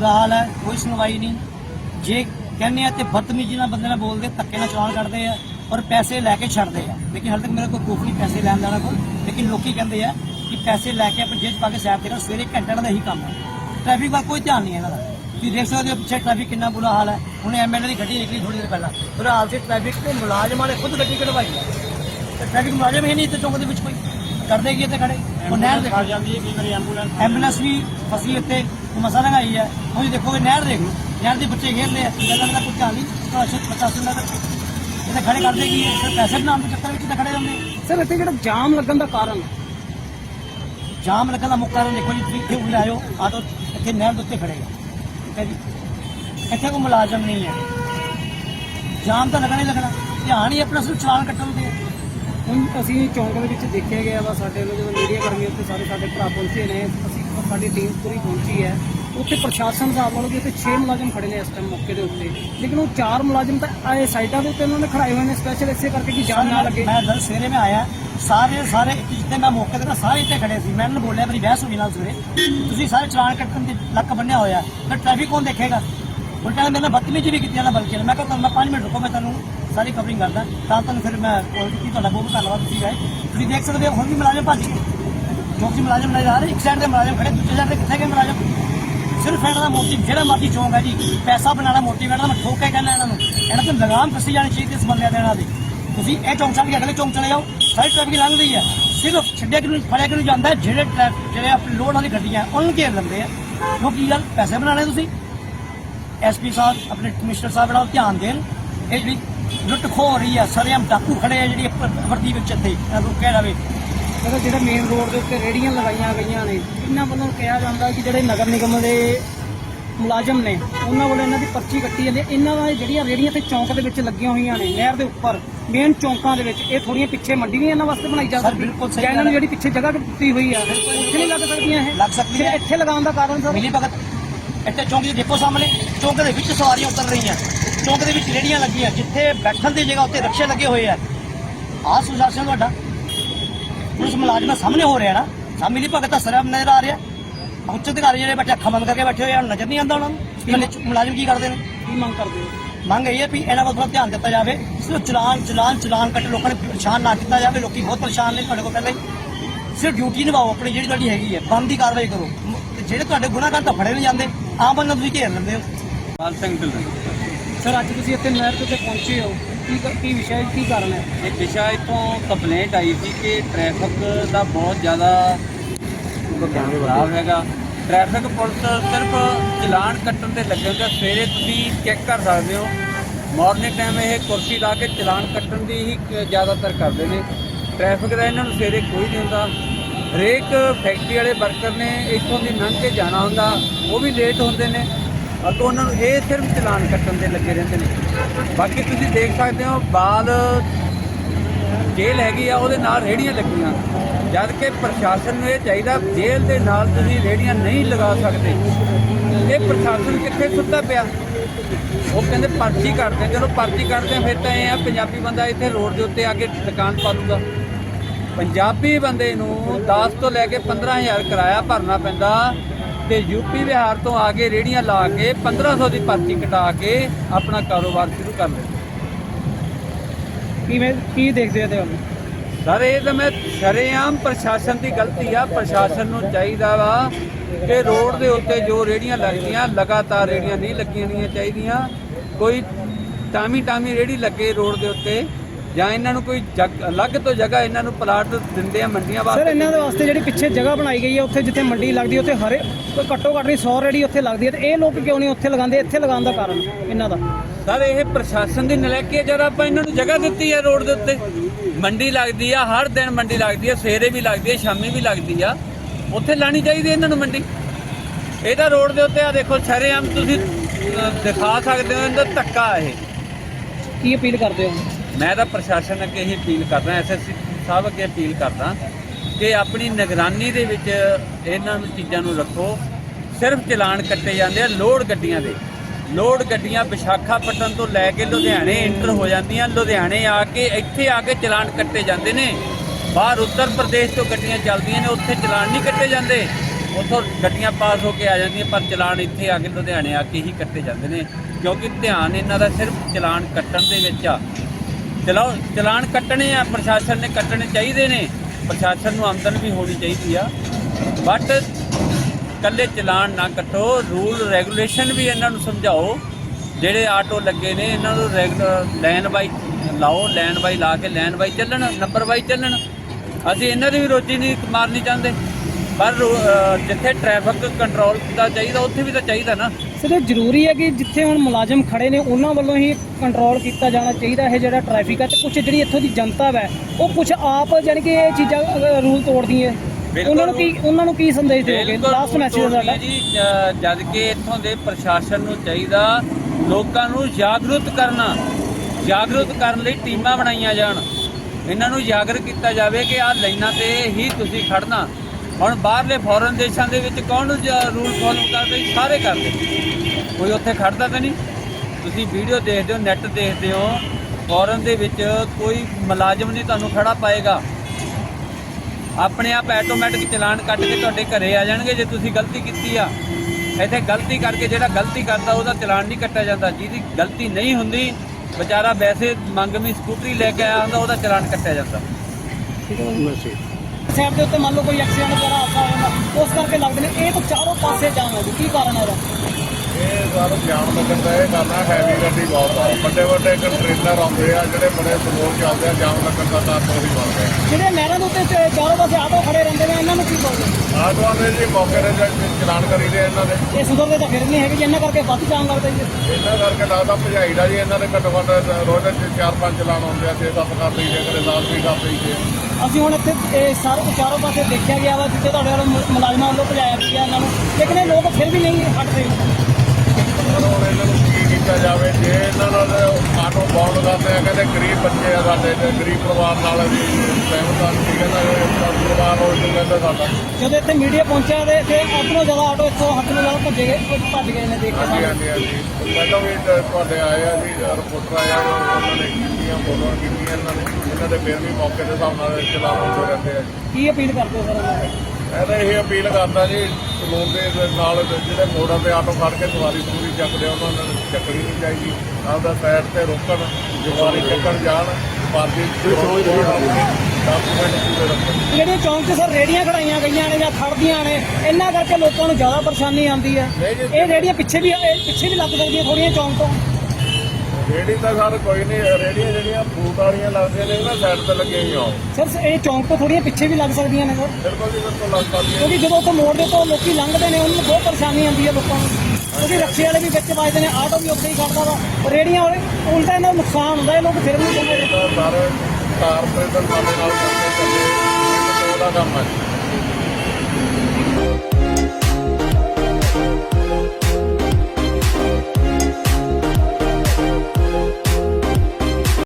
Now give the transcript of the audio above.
ਬੁਰਾ ਹਾਲ ਹੈ ਕੋਈ ਸੁਣਵਾਈ ਨਹੀਂ। ਜੇ ਕਹਿੰਦੇ ਆ ਤੇ ਬਦਤਮੀਜ਼ੀ ਨਾਲ ਬੰਦੇ ਨਾਲ ਬੋਲਦੇ ਧੱਕੇ ਨਾਲ ਚਲਾਨ ਕੱਢਦੇ ਆ ਔਰ ਪੈਸੇ ਲੈ ਕੇ ਛੱਡਦੇ ਆ। ਲੇਕਿਨ ਹਾਲੇ ਤੱਕ ਮੇਰੇ ਕੋਲ ਪ੍ਰੂਫ ਨਹੀਂ ਪੈਸੇ ਲੈਣ ਦਾ ਕੋਲ ਲੇਕਿਨ ਲੋਕੀ ਕਹਿੰਦੇ ਆ ਕਿ ਪੈਸੇ ਲੈ ਕੇ ਆਪਣੀ ਜੇਬ ਪਾ ਕੇ ਤੇ ਕਰ ਸਵੇਰੇ ਘੰਟੇ ਦਾ ਇਹੀ ਕੰਮ ਹੈ ਟ੍ਰੈਫਿਕ ਦਾ ਕੋਈ ਧਿਆਨ ਨਹੀਂ ਹੈ ਇਹਨਾਂ ਦਾ। ਤੁਸੀਂ ਦੇਖ ਸਕਦੇ ਹੋ ਪਿੱਛੇ ਟ੍ਰੈਫਿਕ ਕਿੰਨਾ ਬੁਰਾ ਹਾਲ ਹੈ। ਹੁਣ ਐਮਐਲਏ ਦੀ ਗੱਡੀ ਨਿਕਲੀ ਥੋੜੀ ਦੇਰ ਪਹਿਲਾਂ। ਪਰ ਹਾਲ ਸੇ ਟ੍ਰੈਫਿਕ ਤੇ ਮੁਲਾਜ਼ਮਾਂ ਨੇ ਖੁਦ ਗੱਡੀ ਕਢਵਾਈ ਹੈ। ਤੇ ਟ੍ਰੈਫਿਕ ਮੁਲਾਜ਼ਮ ਹੀ ਨਹੀਂ ਇੱਥੇ ਚੌਂਕ ਦੇ ਵਿੱਚ ਕੋਈ। ਕਰਦੇ ਕੀ ਇੱਥੇ ਖੜੇ ਉਹ ਨਹਿਰ ਦੇ ਜਾਂਦੀ ਹੈ ਕਈ ਵਾਰੀ ਐਂਬੂਲੈਂਸ ਐਂਬੂਲੈਂਸ ਵੀ ਫਸੀ ਇੱਥੇ। ਮਸਾ ਲਗਾਈ ਹੈ। ਹੁਣ ਜੀ ਦੇਖੋਗੇ ਨਹਿਰ ਦੇਖ ਲਓ। ਨਹਿਰ ਦੇ ਬੱਚੇ ਖੇਡਦੇ ਆ। ਗੱਲਾਂ ਦਾ ਕੁਝ ਹਾਲ ਨਹੀਂ ਪ੍ਰਸ਼ਾਸਨ ਪ੍ਰਸ਼ਾਸਨ ਦਾ ਤਾਂ ਇਹਦੇ ਖੜੇ ਕਰਦੇ ਕੀ ਹੈ? ਫਿਰ ਪੈਸੇ ਬਣਾਉਣ ਦੇ ਚੱਕਰ ਵਿੱਚ ਤਾਂ ਖੜੇ ਜਾਂਦੇ ਸਰ ਇੱਥੇ ਜਿਹੜਾ ਜਾਮ ਲੱਗਣ ਦਾ ਕਾਰਨ ਜਾਮ ਲੱਗਣ ਦਾ ਮੁੱਖ ਕਾਰਨ ਦੇਖੋ ਜੀ ਤੁਸੀਂ ਇੱਥੇ ਉਰੇ ਆਇਓ। ਆ ਤਾਂ ਇੱਥੇ ਨਹਿਰ ਦੇ ਉੱਤੇ ਖੜੇ ਆ। ਠੀਕ ਹੈ ਜੀ। ਇੱਥੇ ਕੋਈ ਮੁਲਾਜ਼ਮ ਨਹੀਂ ਹੈ। ਜਾਮ ਤਾਂ ਲੱਗਣਾ ਹੀ ਲੱਗਣਾ। ਧਿਆਨ ਹੀ ਆਪਣਾ ਸਿਰਫ ਚਲਾਨ ਕੱਟਣ ਹੈ। ਹੁਣ ਅਸੀਂ ਚੌਂਕ ਦੇ ਵਿੱਚ ਦੇਖਿਆ ਗਿਆ ਵਾ ਸਾਡੇ ਵੱਲੋਂ ਜਦੋਂ ਮੀਡੀਆ ਕਰਮੀ ਉੱਥੇ ਸਾਰੇ ਸਾਡੇ ਭਰਾ ਪਹੁੰਚੇ ਨੇ। ਅਸੀਂ ਸਾਡੀ ਟੀਮ ਪੂਰੀ ਪਹੁੰਚੀ ਹੈ। ਉੱਥੇ ਪ੍ਰਸ਼ਾਸਨ ਸਾਹਿਬ ਵੱਲੋਂ ਵੀ ਉੱਥੇ 6 ਮੁਲਾਜ਼ਮ ਖੜੇ ਨੇ ਇਸ ਟਾਈਮ ਮੌਕੇ ਦੇ ਉੱਤੇ। ਲੇਕਿਨ ਉਹ ਚਾਰ ਮੁਲਾਜ਼ਮ ਤਾਂ ਆਏ ਸਾਈਡਾਂ ਦੇ ਉੱਤੇ ਉਹਨਾਂ ਨੇ ਖੜਾਏ ਹੋਏ ਨੇ ਸਪੈਸ਼ਲ ਇਸੇ ਕਰਕੇ ਕਿ ਜਾਮ ਨਾ ਲੱਗੇ। ਮੈਂ ਸਵੇਰੇ ਮੈਂ ਆਇਆ। ਸਾਰੇ ਸਾਰੇ ਜਿੱਥੇ ਮੈਂ ਮੌਕੇ ਤੇ ਨਾ ਸਾਰੇ ਇੱਥੇ ਖੜੇ ਸੀ। ਮੈਂ ਇਹਨਾਂ ਨੂੰ ਬੋਲਿਆ ਮੇਰੀ ਬਹਿਸ ਹੋਈ ਨਾਲ ਸਵੇਰੇ। ਤੁਸੀਂ ਸਾਰੇ ਚਲਾਨ ਕੱਟਣ ਦੀ ਲੱਕ ਬੰਨਿਆ ਹੋਇਆ ਫਿਰ ਟ੍ਰੈਫਿਕ ਕੌਣ ਦੇਖੇਗਾ? ਉਲਟਾ ਨੇ ਮੇਰੇ ਨਾਲ ਬਦਤਮੀਜ਼ੀ ਵੀ ਕੀਤੀ ਨਾ ਬਲਕਿ ਮੈਂ ਕਿਹਾ ਤੁਹਾਨੂੰ ਮੈਂ 5 ਮਿੰਟ ਰੁਕੋ ਮੈਂ ਤੁਹਾਨੂੰ ਸਾਰੀ ਕਵਰਿੰਗ ਕਰਦਾ। ਤਾਂ ਤੁਹਾਨੂੰ ਫਿਰ ਮੈਂ ਕਾਲ ਕੀਤੀ ਤੁਹਾਡਾ ਬਹੁਤ ਧੰਨਵਾਦ ਤੁਸੀਂ ਗਏ। ਤੁਸੀਂ ਦੇਖ ਸਕਦੇ ਹੋ ਹੁਣ ਵੀ ਮੁਲਾਜ਼ਮ ਭੱਜ ਗਏ। ਜੋ ਮੁਲਾਜ਼ਮ ਨਜ਼ਰ ਆ ਰਹੇ, ਇੱਕ ਸਾਈਡ ਦੇ ਮੁਲਾਜ਼ਮ ਖੜੇ, ਦੂਜੇ ਸਾਈਡ ਤੇ ਕਿੱਥੇ ਗਏ ਮੁਲਾਜ਼ਮ? ਸਿਰਫ ਇਹਨਾਂ ਦਾ ਮੋਟਿਵ ਜਿਹੜਾ ਮਰਜ਼ੀ ਚੌਂਕ ਹੈ ਜੀ, ਪੈਸਾ ਬਣਾਉਣਾ ਮੋਟਿਵ ਇਹਨਾਂ ਦਾ ਠੋਕ ਕੇ ਕਹਿੰਦਾ ਇਹਨਾਂ ਨੂੰ। ਇਹਨਾਂ ਤੋਂ ਲਗਾਮ ਕੱਸੀ ਜਾਣੀ ਚਾਹੀਦੀ ਇਸ ਬੰਦਿਆਂ ਦੇ ਇਹਨਾਂ ਦੀ। ਤੁਸੀਂ ਇਹ ਚੌਂਕ ਛੱਡ ਕੇ ਅਗਲੇ ਚੌਂਕ ਚਲੇ ਜਾਓ, ਸਾਰੀ ਟ੍ਰੈਫਿਕ ਲੰਘ ਰਹੀ ਹੈ। ਸਿਰਫ ਛੱਡਿਆ ਕਿਉਂ ਫੜਿਆ ਕਿਉਂ ਜਾਂਦਾ ਹੈ? ਜਿਹੜੇ ਟ੍ਰੈਫਿਕ ਜਿਹੜੇ ਆਪਣੀ ਲੋਡ ਵਾਲੀ ਗੱਡੀਆਂ, ਉਹਨਾਂ ਨੂੰ ਘੇਰ ਲੈਂਦੇ ਆ। ਉਹ ਕੀ ਗੱਲ, ਪੈਸੇ ਬਣਾਣੇ ਤੁਸੀਂ? ਐਸਪੀ ਸਾਹਿਬ, ਆਪਣੇ ਕਮਿਸ਼ਨਰ ਸਾਹਿਬ, ਜਿਹੜਾ ਉਹ ਧਿਆਨ ਦੇਣ। ਇਹ ਜਿਹੜੀ ਲੁੱਟ ਖੋ ਰਹੀ ਹੈ, ਸਰੇਆਮ ਡਾਕੂ ਖੜੇ ਆ, ਜਿਹੜੀ ਵਰਦੀ ਵਿੱਚ ਇੱਥੇ ਰੁਕਿਆ ਜਾਵੇ। ਸਰ ਜਿਹੜਾ ਮੇਨ ਰੋਡ ਦੇ ਉੱਤੇ ਰੇੜੀਆਂ ਲਗਾਈਆਂ ਗਈਆਂ ਨੇ ਇਹਨਾਂ ਵੱਲੋਂ ਕਿਹਾ ਜਾਂਦਾ ਕਿ ਜਿਹੜੇ ਨਗਰ ਨਿਗਮ ਦੇ ਮੁਲਾਜ਼ਮ ਨੇ ਉਹਨਾਂ ਵੱਲੋਂ ਇਹਨਾਂ ਦੀ ਪਰਚੀ ਕੱਟੀ ਜਾਂਦੀ ਹੈ। ਇਹਨਾਂ ਦਾ ਜਿਹੜੀਆਂ ਰੇੜੀਆਂ ਤੇ ਚੌਂਕ ਦੇ ਵਿੱਚ ਲੱਗੀਆਂ ਹੋਈਆਂ ਨੇ ਨਹਿਰ ਦੇ ਉੱਪਰ ਮੇਨ ਚੌਂਕਾਂ ਦੇ ਵਿੱਚ ਇਹ ਥੋੜੀਆਂ ਪਿੱਛੇ ਮੰਡੀ ਵੀ ਇਹਨਾਂ ਵਾਸਤੇ ਬਣਾਈ ਜਾ ਸਕਦੀ ਬਿਲਕੁਲ ਸਹੀ ਜਾਂ ਇਹਨਾਂ ਨੂੰ ਗੱਲ ਹੈ। ਜਿਹੜੀ ਪਿੱਛੇ ਜਗ੍ਹਾ ਦਿੱਤੀ ਹੋਈ ਆ ਉੱਥੇ ਨਹੀਂ ਲੱਗ ਸਕਦੀਆਂ ਇਹ। ਲੱਗ ਸਕਦੀ ਹੈ। ਫਿਰ ਇੱਥੇ ਲਗਾਉਣ ਦਾ ਕਾਰਨ ਸਰ? ਮਿਲੀ ਭਗਤ। ਇੱਥੇ ਚੌਂਕ ਦੇ ਦੇਖੋ ਸਾਹਮਣੇ ਚੌਂਕ ਦੇ ਵਿੱਚ ਸਵਾਰੀਆਂ ਉਤਰ ਰਹੀਆਂ। ਚੌਂਕ ਦੇ ਵਿੱਚ ਰੇੜੀਆਂ ਲੱਗੀਆਂ ਜਿੱਥੇ ਬੈਠਣ ਦੀ ਜਗ੍ਹਾ ਉੱਤੇ ਰਕਸ਼ੇ ਲੱਗੇ ਹੋਏ ਆ। ਆਹ ਸੁਸ਼ਾਸਨ ਤੁਹਾਡਾ? ਪੁਲਿਸ ਮੁਲਾਜ਼ਮਾਂ ਸਾਹਮਣੇ ਹੋ ਰਿਹਾ ਨਾ ਸਾਹਮਣੇ ਮਿਲੀ ਭਗਤ ਦਾ ਸਰਬ ਨਜ਼ਰ ਆ ਰਿਹਾ। ਉੱਚ ਅਧਿਕਾਰੀ ਜਿਹੜੇ ਬੈਠੇ ਅੱਖਾਂ ਬੰਦ ਕਰਕੇ ਬੈਠੇ ਹੋਏ ਆ ਨਜ਼ਰ ਨਹੀਂ ਆਉਂਦਾ ਉਹਨਾਂ ਨੂੰ। ਕਿ ਮੁਲਾਜ਼ਮ ਕੀ ਕਰਦੇ ਨੇ? ਕੀ ਮੰਗ ਕਰਦੇ ਮੰਗ ਇਹ ਹੈ ਵੀ ਇਹਨਾਂ ਵੱਲ ਥੋੜਾ ਧਿਆਨ ਦਿੱਤਾ ਜਾਵੇ ਸਿਰਫ ਚਲਾਨ ਚਲਾਨ ਚਲਾਨ ਕੱਟ ਲੋਕਾਂ ਨੂੰ ਪਰੇਸ਼ਾਨ ਨਾ ਕੀਤਾ ਜਾਵੇ। ਲੋਕੀ ਬਹੁਤ ਪਰੇਸ਼ਾਨ ਨੇ ਤੁਹਾਡੇ ਕੋਲ ਪਹਿਲਾਂ ਹੀ। ਸਿਰਫ ਡਿਊਟੀ ਨਿਭਾਓ ਆਪਣੀ ਜਿਹੜੀ ਤੁਹਾਡੀ ਹੈਗੀ ਹੈ। ਬੰਦ ਦੀ ਕਾਰਵਾਈ ਕਰੋ। ਜਿਹੜੇ ਤੁਹਾਡੇ ਗੁਨਾਹਗਾਰ ਤਾਂ ਫੜੇ ਨਹੀਂ ਜਾਂਦੇ ਆਮ ਬੰਦੇ ਨੂੰ ਤੁਸੀਂ ਘੇਰ ਲੈਂਦੇ ਹੋ। ਪਾਲ ਸਿੰਘ ਢਿੱਲੋਂ। ਸਰ, ਅੱਜ ਤੁਸੀਂ ਇੱਥੇ ਨਹਿਰ ਤੇ ਪਹੁੰਚੇ ਹੋ। ਕੀ ਕੀ ਵਿਸ਼ਾ ਹੈ? ਕੀ ਕਾਰਨ ਹੈ? ਇਹ ਵਿਸ਼ਾ ਇਥੋਂ ਕੰਪਲੇਂਟ ਆਈ ਸੀ ਕਿ ਟ੍ਰੈਫਿਕ ਦਾ ਬਹੁਤ ਜ਼ਿਆਦਾ ਖਰਾਬ ਹੈਗਾ। ਟ੍ਰੈਫਿਕ ਪੁਲਿਸ ਸਿਰਫ ਚਲਾਨ ਕੱਟਣ ਤੇ ਲੱਗੇ ਹੁੰਦੇ ਸਵੇਰੇ ਤੁਸੀਂ ਚੈੱਕ ਕਰ ਸਕਦੇ ਹੋ। ਮਾਰਨਿੰਗ ਟਾਈਮ ਇਹ ਕੁਰਸੀ ਲਾ ਕੇ ਚਲਾਨ ਕੱਟਣ ਦੀ ਹੀ ਕ- ਜ਼ਿਆਦਾਤਰ ਕਰਦੇ ਨੇ। ਟ੍ਰੈਫਿਕ ਦਾ ਇਹਨਾਂ ਨੂੰ ਸਵੇਰੇ ਕੋਈ ਨਹੀਂ ਹੁੰਦਾ। ਹਰੇਕ ਫੈਕਟਰੀ ਵਾਲੇ ਵਰਕਰ ਨੇ ਇੱਥੋਂ ਦੀ ਲੰਘ ਕੇ ਜਾਣਾ ਹੁੰਦਾ। ਉਹ ਵੀ ਲੇਟ ਹੁੰਦੇ ਨੇ। ਅਤੇ ਉਹਨਾਂ ਨੂੰ ਇਹ ਸਿਰਫ ਚਲਾਨ ਕੱਟਣ ਦੇ ਲੱਗੇ ਰਹਿੰਦੇ ਨੇ। ਬਾਕੀ ਤੁਸੀਂ ਦੇਖ ਸਕਦੇ ਹੋ, ਬਾਲ ਜੇਲ੍ਹ ਹੈਗੀ ਆ, ਉਹਦੇ ਨਾਲ ਰੇੜੀਆਂ ਲੱਗੀਆਂ। ਜਦ ਕਿ ਪ੍ਰਸ਼ਾਸਨ ਨੂੰ ਇਹ ਚਾਹੀਦਾ, ਜੇਲ੍ਹ ਦੇ ਨਾਲ ਤੁਸੀਂ ਰੇੜੀਆਂ ਨਹੀਂ ਲਗਾ ਸਕਦੇ। ਇਹ ਪ੍ਰਸ਼ਾਸਨ ਕਿੱਥੇ ਸੁੱਤਾ ਪਿਆ? ਉਹ ਕਹਿੰਦੇ ਪਰਚੀ ਕੱਟਦੇ। ਚਲੋ ਪਰਚੀ ਕੱਟਦੇ ਫਿਰ ਤਾਂ ਇਹ ਆ, ਪੰਜਾਬੀ ਬੰਦਾ ਇੱਥੇ ਰੋਡ ਦੇ ਉੱਤੇ ਆ ਕੇ ਦੁਕਾਨ ਪਾ ਲੂਗਾ। ਪੰਜਾਬੀ ਬੰਦੇ ਨੂੰ 10 ਤੋਂ ਲੈ ਕੇ 15000 ਕਿਰਾਇਆ ਭਰਨਾ ਪੈਂਦਾ। ਤੇ ਯੂਪੀ ਬਿਹਾਰ ਤੋਂ ਆ ਕੇ ਰੇੜੀਆਂ ਲਾ ਕੇ 1500 ਦੀ ਪਰਚੀ ਕਟਾ ਕੇ ਆਪਣਾ ਕਾਰੋਬਾਰ ਸ਼ੁਰੂ ਕਰ ਲੈਂਦੇ ਕਿਵੇਂ ਕੀ ਦੇਖਦੇ ਹੋ ਵੱਲ ਸਰ ਇਹ ਤਾਂ ਮੈਂ ਸ਼ਰੇਆਮ ਪ੍ਰਸ਼ਾਸਨ ਦੀ ਗਲਤੀ ਆ। ਪ੍ਰਸ਼ਾਸਨ ਨੂੰ ਚਾਹੀਦਾ ਵਾ ਕਿ ਰੋਡ ਦੇ ਉੱਤੇ ਜੋ ਰੇੜੀਆਂ ਲੱਗਦੀਆਂ ਲਗਾਤਾਰ ਰੇੜੀਆਂ ਨਹੀਂ ਲੱਗੀਆਂ ਨਹੀਂ ਚਾਹੀਦੀਆਂ। ਕੋਈ ਟਾਮੀ ਟਾਮੀ ਰੇੜੀ ਲੱਗੇ ਰੋਡ ਦੇ ਉੱਤੇ। ਜਾਂ ਇਹਨਾਂ ਨੂੰ ਕੋਈ ਜਗ- ਅਲੱਗ ਤੋਂ ਜਗ੍ਹਾ ਇਹਨਾਂ ਨੂੰ ਪਲਾਟ ਦਿੰਦੇ ਆ ਮੰਡੀਆਂ ਸਰ ਵਾਸਤੇ ਇਹਨਾਂ ਦੇ ਵਾਸਤੇ ਜਿਹੜੀ ਪਿੱਛੇ ਜਗ੍ਹਾ ਬਣਾਈ ਗਈ ਹੈ ਉੱਥੇ ਜਿੱਥੇ ਮੰਡੀ ਲੱਗਦੀ ਹੈ ਉੱਥੇ ਹਰੇ ਕੋਈ ਘੱਟੋ ਘੱਟ ਨਹੀਂ 100 ਰੇੜੀ ਉੱਥੇ ਲੱਗਦੀ ਹੈ ਤੇ ਇਹ ਲੋਕ ਕਿਉਂ ਨਹੀਂ ਉੱਥੇ ਲਗਾਉਂਦੇ? ਇੱਥੇ ਲਗਾਉਣ ਦਾ ਕਾਰਨ ਇਹਨਾਂ ਦਾ। ਸਰ ਇਹ ਪ੍ਰਸ਼ਾਸਨ ਦੀ ਨਲਾਇਕੀ ਹੈ ਜਦ ਆਪਾਂ ਇਹਨਾਂ ਨੂੰ ਜਗ੍ਹਾ ਦਿੱਤੀ ਹੈ ਰੋਡ ਦੇ ਉੱਤੇ। ਮੰਡੀ ਲੱਗਦੀ ਆ ਹਰ ਦਿਨ ਮੰਡੀ ਲੱਗਦੀ ਆ ਸਵੇਰੇ ਵੀ ਲੱਗਦੀ ਆ ਸ਼ਾਮੀ ਵੀ ਲੱਗਦੀ ਆ। ਉੱਥੇ ਲਾਣੀ ਚਾਹੀਦੀ ਹੈ ਇਹਨਾਂ ਨੂੰ ਮੰਡੀ? ਇਹਦਾ ਰੋਡ ਦੇ ਉੱਤੇ ਆ ਦੇਖੋ ਸ਼ਰੇਆਮ ਤੁਸੀਂ ਅਹ, ਦਿਖਾ ਸਕਦੇ ਹੋ ਇਹਦਾ ਧੱਕਾ ਇਹ। ਕੀ ਅਪੀਲ ਕਰਦੇ ਹੋ? ਮੈਂ ਤਾਂ ਪ੍ਰਸ਼ਾਸਨ ਅੱਗੇ ਹੀ ਅਪੀਲ ਕਰਦਾ ਐਸਐਸਸੀ ਸਾਹਿਬ ਅੱਗੇ ਅਪੀਲ ਕਰਦਾ ਕਿ ਆਪਣੀ ਨਿਗਰਾਨੀ ਦੇ ਵਿੱਚ ਇਹਨਾਂ ਚੀਜ਼ਾਂ ਨੂੰ ਰੱਖੋ। ਸਿਰਫ ਚਲਾਨ ਕੱਟੇ ਜਾਂਦੇ ਆ, ਲੋਡ ਗੱਡੀਆਂ ਦੇ। ਲੋਡ ਗੱਡੀਆਂ ਵਿਸ਼ਾਖਾਪਟਨ ਤੋਂ ਲੈ ਕੇ ਲੁਧਿਆਣੇ ਇੰਟਰ ਹੋ ਜਾਂਦੀਆਂ। ਲੁਧਿਆਣੇ ਆ ਕੇ ਇੱਥੇ ਆ ਕੇ ਚਲਾਨ ਕੱਟੇ ਜਾਂਦੇ ਨੇ। ਬਾਹਰ ਉੱਤਰ ਪ੍ਰਦੇਸ਼ ਤੋਂ ਗੱਡੀਆਂ ਚੱਲਦੀਆਂ ਨੇ, ਉੱਥੇ ਚਲਾਨ ਨਹੀਂ ਕੱਟੇ ਜਾਂਦੇ। ਉੱਥੋਂ ਗੱਡੀਆਂ ਪਾਸ ਹੋ ਕੇ ਆ ਜਾਂਦੀਆਂ, ਪਰ ਚਲਾਨ ਇੱਥੇ ਆ ਕੇ ਲੁਧਿਆਣੇ ਆ ਕੇ ਹੀ ਕੱਟੇ ਜਾਂਦੇ ਨੇ। ਕਿਉਂਕਿ ਧਿਆਨ ਇਹਨਾਂ ਦਾ ਸਿਰਫ ਚਲਾਨ ਕੱਟਣ ਦੇ ਵਿੱਚ ਆ। ਚਲਾਓ ਚਲਾਨ ਕੱਟਣੇ ਆ, ਪ੍ਰਸ਼ਾਸਨ ਨੇ ਕੱਟਣੇ ਚਾਹੀਦੇ ਨੇ। ਪ੍ਰਸ਼ਾਸਨ ਨੂੰ ਆਮਦਨ ਵੀ ਹੋਣੀ ਚਾਹੀਦੀ ਆ। ਬਟ ਕੱਲੇ ਚਲਾਨ ਨਾ ਕੱਟੋ, ਰੂਲ, ਰੈਗੂਲੇਸ਼ਨ ਵੀ ਇਹਨਾਂ ਨੂੰ ਸਮਝਾਓ। ਜਿਹੜੇ ਆਟੋ ਲੱਗੇ ਨੇ, ਇਹਨਾਂ ਨੂੰ ਰੈਗੂਲਰ ਲਾਈਨ ਬਾਈ ਲਾਓ ਲਾਈਨ ਬਾਈ ਲਾ ਕੇ ਲਾਈਨ ਬਾਈ ਚੱਲਣ, ਨੰਬਰ ਬਾਈ ਚੱਲਣ। ਅਸੀਂ ਇਹਨਾਂ ਦੀ ਵੀ ਰੋਜੀ ਨਹੀਂ ਮਾਰਨੀ ਚਾਹੁੰਦੇ ਪਰ ਰੋ- ਜਿੱਥੇ ਟ੍ਰੈਫਿਕ ਕੰਟਰੋਲ ਦਾ ਚਾਹੀਦਾ, ਉੱਥੇ ਵੀ ਤਾਂ ਚਾਹੀਦਾ ਨਾ। ਸਰ ਇਹ ਜ਼ਰੂਰੀ ਹੈ ਕਿ ਜਿੱਥੇ ਹੁਣ ਮੁਲਾਜ਼ਮ ਖੜੇ ਨੇ ਉਹਨਾਂ ਵੱਲੋਂ ਹੀ ਕੰਟਰੋਲ ਕੀਤਾ ਜਾਣਾ ਚਾਹੀਦਾ ਇਹ ਜਿਹੜਾ ਟ੍ਰੈਫਿਕ ਹੈ ਤੇ ਕੁਝ ਜਿਹੜੀ ਇੱਥੋਂ ਦੀ ਜਨਤਾ ਹੈ ਉਹ ਕੁਝ ਆਪ ਜਾਣੀ ਕਿ ਇਹ ਚੀਜ਼ਾਂ ਰੂਲ ਤੋੜਦੀ ਹੈ। ਉਹਨਾਂ ਨੂੰ ਕੀ ਉਹਨਾਂ ਨੂੰ ਕੀ ਸੰਦੇਸ਼ ਦਿਓਗੇ? ਲਾਸਟ ਮੈਸੇਜ ਹੈ ਜੀ ਜਦ ਕਿ ਇੱਥੋਂ ਦੇ ਪ੍ਰਸ਼ਾਸਨ ਨੂੰ ਚਾਹੀਦਾ ਲੋਕਾਂ ਨੂੰ ਜਾਗਰੂਕ ਕਰਨਾ ਜਾਗਰੂਕ ਕਰਨ ਲਈ ਟੀਮਾਂ ਬਣਾਈਆਂ ਜਾਣ। ਇਹਨਾਂ ਨੂੰ ਜਾਗਰੂਕ ਕੀਤਾ ਜਾਵੇ ਕਿ ਆਹ ਲਾਈਨਾਂ ਤੇ ਹੀ ਤੁਸੀਂ ਖੜਨਾ। ਹੁਣ ਬਾਹਰਲੇ ਫੋਰਨ ਦੇਸ਼ਾਂ ਦੇ ਵਿੱਚ ਕੌਣ ਰੂਲ ਫੋਲੋ ਕਰਦੇ ਸਾਰੇ ਕਰਦੇ। ਕੋਈ ਉੱਥੇ ਖੜਦਾ ਤਾਂ ਨਹੀਂ। ਤੁਸੀਂ ਵੀਡੀਓ ਦੇਖਦੇ ਹੋ ਨੈਟ ਦੇਖਦੇ ਹੋ। ਫੋਰਨ ਦੇ ਵਿੱਚ ਕੋਈ ਮੁਲਾਜ਼ਮ ਨਹੀਂ ਤੁਹਾਨੂੰ ਖੜਾ ਪਾਏਗਾ। ਆਪਣੇ ਆਪ ਆਟੋਮੈਟਿਕ ਚਲਾਨ ਕੱਟ ਕੇ ਤੁਹਾਡੇ ਘਰੇ ਆ ਜਾਣਗੇ ਜੇ ਤੁਸੀਂ ਗਲਤੀ ਕੀਤੀ ਆ। ਇੱਥੇ ਗਲਤੀ ਕਰਕੇ ਜਿਹੜਾ ਗਲਤੀ ਕਰਦਾ, ਉਹਦਾ ਚਲਾਨ ਨਹੀਂ ਕੱਟਿਆ ਜਾਂਦਾ। ਜਿਹਦੀ ਗਲਤੀ ਨਹੀਂ ਹੁੰਦੀ, ਵਿਚਾਰਾ ਵੈਸੇ ਮੰਗਵੀਂ ਸਕੂਟਰੀ ਲੈ ਕੇ ਆਇਆ ਹੁੰਦਾ, ਉਹਦਾ ਚਲਾਨ ਕੱਟਿਆ ਜਾਂਦਾ। ਸਾਈਡ ਦੇ ਉੱਤੇ ਮੰਨ ਲਓ ਕੋਈ ਐਕਸੀਡੈਂਟ ਵਗੈਰਾ ਹਾਦਸਾ ਹੋ ਜਾਂਦਾ ਉਸ ਕਰਕੇ ਲੱਗਦੇ ਨੇ ਇਹ ਤਾਂ ਚਾਰੋਂ ਪਾਸੇ ਜਾਮ ਹੈ ਜੀ ਕੀ ਕਾਰਨ ਹੈ ਇਹਦਾ? ਇਹ ਸਰ ਜਾਣ ਲੱਗਣ ਦਾ ਇਹ ਕਰਨਾ ਹੈਵੀ ਗੱਡੀ ਬਹੁਤ ਆ। ਵੱਡੇ ਵੱਡੇ ਕੰਟੇਨਰ ਆਉਂਦੇ ਆ ਜਿਹੜੇ ਬੜੇ ਸਲੋਰ ਚੱਲਦੇ ਆ ਜਾਮ ਲੱਗਣ ਦਾ ਕਾਰਨ ਉਹੀ ਬਣ ਗਿਆ ਜਿਹੜੇ ਨਹਿਰਾਂ ਦੇ ਉੱਤੇ ਚ- ਚਾਰੋਂ ਪਾਸੇ ਆਟੋ ਖੜੇ ਰਹਿੰਦੇ ਨੇ ਇਹਨਾਂ ਨੂੰ ਆਟੋਆਂ ਦੇ ਜੀ ਮੌਕੇ ਦੇ ਚਲਾਨ ਕਰੀਦੇ ਆ ਇਹਨਾਂ ਦੇ। ਇਹ ਸੁਧਰਦੇ ਤਾਂ ਫਿਰ ਨਹੀਂ ਹੈਗੇ ਜੀ ਇਹਨਾਂ ਕਰਕੇ ਵੱਧ ਜਾਮ ਲੱਗਦਾ ਜੀ। ਇਹਨਾਂ ਕਰਕੇ ਲੱਗਦਾ ਭਜਾਈ ਦਾ ਜੀ ਇਹਨਾਂ ਦੇ ਘੱਟੋ ਘੱਟ ਰੋਜ਼ ਦੇ ਚਾਰ ਪੰਜ ਚਲਾਨ ਹੁੰਦੇ ਆ ਛੇ ਸੱਤ ਕਰ ਲਈਦੇ ਕਦੇ ਸਾਲ ਵੀ ਕਰ ਲਈਦੇ ਅਸੀਂ ਹੁਣ ਇੱਥੇ ਇਹ ਸਾਰੇ ਚਾਰੋਂ ਪਾਸੇ ਦੇਖਿਆ ਗਿਆ ਵਾ ਜਿੱਥੇ ਤੁਹਾਡੇ ਵੱਲੋਂ ਮੁਲਾਜ਼ਮਾਂ ਵੱਲੋਂ ਭਜਾਇਆ ਵੀ ਗਿਆ ਇਹਨਾਂ ਨੂੰ ਲੇਕਿਨ ਇਹ ਲੋਕ ਫਿਰ ਵੀ ਨਹੀਂ ਹਟਦੇ। ਹੁਣ ਇਹਨਾਂ ਨੂੰ ਕੀ ਕੀਤਾ ਜਾਵੇ ਜੇ ਇਹਨਾਂ ਨਾਲ ਆਟੋ ਬਾਉਂਡ ਕਰਦੇ ਆ ਕਹਿੰਦੇ ਗਰੀਬ ਬੱਚੇ ਆ ਸਾਡੇ ਤੇ ਗਰੀਬ ਪਰਿਵਾਰ ਨਾਲ ਵੀ ਸਹਿਮਤ ਆ ਕੀ ਕਹਿੰਦਾ ਇਹ ਪਰਿਵਾਰ ਹੋ ਜਾਂਦਾ ਸਾਡਾ ਜਦੋਂ ਇੱਥੇ ਮੀਡੀਆ ਪਹੁੰਚਿਆ ਤੇ ਇੱਥੇ ਅੱਧੋਂ ਜ਼ਿਆਦਾ ਆਟੋ ਇੱਥੋਂ ਹੱਥ ਨੂੰ ਲਾ ਕੇ ਭੱਜੇ ਗਏ ਭੱਜ ਗਏ ਨੇ ਦੇਖ ਕੇ ਹਾਂਜੀ। ਹਾਂਜੀ। ਹਾਂਜੀ ਪਹਿਲਾਂ ਵੀ ਤੁਹਾਡੇ ਆਏ ਆ ਜੀ ਰਿਪੋਰਟਰ ਆਇਆ ਉਹਨਾਂ ਨੇ ਕੀਤੀਆਂ ਫੋਟੋਆਂ ਕੀਤੀਆਂ ਇਹਨਾਂ ਨੇ ਇਹਨਾਂ ਦੇ ਫਿਰ ਵੀ ਮੌਕੇ ਦੇ ਹਿਸਾਬ ਨਾਲ ਚਲਾਨ ਹੁੰਦੇ ਰਹਿੰਦੇ ਆ ਕੀ ਅਪੀਲ ਕਰਦੇ ਹੋ ਸਰ? ਉਹਨਾਂ ਨੂੰ ਮੈਂ ਤਾਂ ਇਹ ਅਪੀਲ ਕਰਦਾ ਜੀ ਕਾਨੂੰਨ ਦੇ ਨਾਲ ਜਿਹੜੇ ਮੋੜਾਂ ਤੇ ਆਟੋ ਫੜ ਕੇ ਸਵਾਰੀ ਸੂਰੀ ਚੱਕਦੇ ਆ, ਉਹਨਾਂ ਨੂੰ ਚੱਕਣੀ ਨਹੀਂ ਚਾਹੀਦੀ। ਆਪਦਾ ਸਾਈਡ ਤੇ ਰੋਕਣ ਸਵਾਰੀ ਚੱਕਣ ਜਾਣ ਪਾਰਟੀ ਡਾਕੂਮੈਂਟ ਪੂਰੇ ਰੱਖਣ। ਜਿਹੜੀਆਂ ਚੌਂਕ 'ਚ ਸਰ ਰੇੜੀਆਂ ਖੜਾਈਆਂ ਗਈਆਂ ਨੇ ਜਾਂ ਖੜਦੀਆਂ ਨੇ ਇਹਨਾਂ ਕਰਕੇ ਲੋਕਾਂ ਨੂੰ ਜ਼ਿਆਦਾ ਪਰੇਸ਼ਾਨੀ ਆਉਂਦੀ ਹੈ। ਇਹ ਰੇੜੀਆਂ ਪਿੱਛੇ ਵੀ ਇਹ ਪਿੱਛੇ ਵੀ ਲੱਗ ਸਕਦੀਆਂ ਥੋੜੀਆਂ ਚੌਂਕ ਤੋਂ। ਰੇੜੀ ਤਾਂ ਸਰ ਕੋਈ ਨਹੀਂ ਰੇੜੀਆਂ ਜਿਹੜੀਆਂ ਫੂਟ ਵਾਲੀਆਂ ਲੱਗਦੀਆਂ ਨੇ ਇਹਨਾਂ ਸਾਈਡ ਤੇ ਲੱਗੀਆਂ ਹੀ ਆ ਸਰ ਇਹ ਚੌਂਕ ਤੋਂ ਥੋੜੀਆਂ ਪਿੱਛੇ ਵੀ ਲੱਗ ਸਕਦੀਆਂ ਨੇ ਸਰ। ਬਿਲਕੁਲ ਜੀ ਬਿਲਕੁਲ ਲੱਗ ਸਕਦੀਆਂ ਕਿਉਂਕਿ ਜਦੋਂ ਉੱਥੇ ਮੋੜ ਦੇ ਤੋਂ ਲੋਕੀ ਲੰਘਦੇ ਨੇ ਉਹਨਾਂ ਨੂੰ ਬਹੁਤ ਪਰੇਸ਼ਾਨੀ ਆਉਂਦੀ ਹੈ ਲੋਕਾਂ ਨੂੰ। ਕਿਉਂਕਿ ਰਕਸ਼ੇ ਵਾਲੇ ਵੀ ਵਿੱਚ ਵੱਜਦੇ ਨੇ ਆਟੋ ਵੀ ਉੱਥੇ ਹੀ ਖੜਦਾ ਵਾ। ਰੇੜੀਆਂ ਵਾਲੇ ਉਲਟਾ ਇਹਨਾਂ ਨੂੰ ਨੁਕਸਾਨ ਹੁੰਦਾ ਇਹ ਲੋਕ ਫਿਰ ਵੀ ਸਮਝਦੇ ਤਾਂ ਸਾਰੇ ਕਾਰਪੋਰੇਟਰ ਸਾਡੇ ਨਾਲ ਕੰਮ ਕਰਦੇ ਚੱਲੇ ਉਹਦਾ ਕੰਮ ਹੈ।